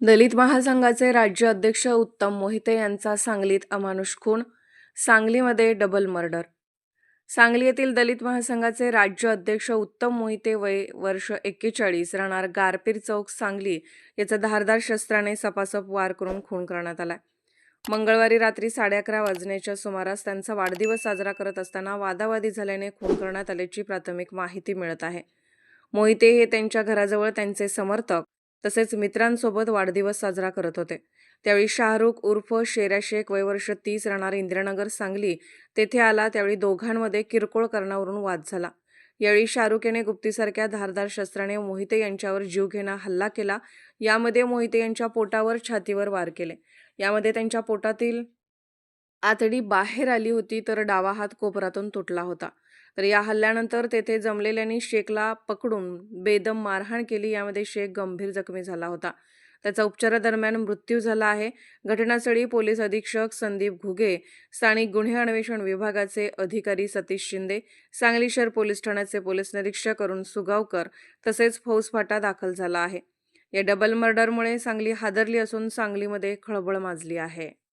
दलित महासंघाचे राज्य अध्यक्ष उत्तम मोहिते यांचा सांगलीत अमानुष खून सांगलीमध्ये डबल मर्डर सांगली येथील दलित महासंघाचे राज्य अध्यक्ष उत्तम मोहिते वय वर्ष एक्केचाळीस राहणार गारपीर चौक सांगली याचा धारदार शस्त्राने सपासप वार करून खून करण्यात आला. मंगळवारी रात्री साडे अकरा वाजण्याच्या सुमारास त्यांचा वाढदिवस साजरा करत असताना वादावादी झाल्याने खून करण्यात आल्याची प्राथमिक माहिती मिळत आहे. मोहिते हे त्यांच्या घराजवळ त्यांचे समर्थक तसेच मित्रांसोबत वाढदिवस साजरा करत होते. त्यावेळी शाहरुख उर्फ शेरा शेख वयवर्ष तीस राहणार इंदिरानगर सांगली तेथे आला. त्यावेळी दोघांमध्ये किरकोळ कारणावरून वाद झाला. यावेळी शाहरुख याने गुप्तीसारख्या धारदार शस्त्राने मोहिते यांच्यावर जीवघेणा हल्ला केला. यामध्ये मोहिते यांच्या पोटावर छातीवर वार केले. यामध्ये त्यांच्या पोटातील आतडी बाहेर आली होती तर डावा हात कोपरातून तुटला होता. तर या हल्ल्यानंतर तेथे जमलेल्यांनी शेखला पकडून बेदम मारहाण केली. यामध्ये शेख गंभीर जखमी झाला होता. त्याचा उपचारादरम्यान मृत्यू झाला आहे. घटनास्थळी पोलीस अधीक्षक संदीप घुगे स्थानिक गुन्हे अन्वेषण विभागाचे अधिकारी सतीश शिंदे सांगली शहर पोलीस ठाण्याचे पोलीस निरीक्षक अरुण सुगावकर तसेच फौजफाटा दाखल झाला आहे. या डबल मर्डरमुळे सांगली हादरली असून सांगलीमध्ये खळबळ माजली आहे.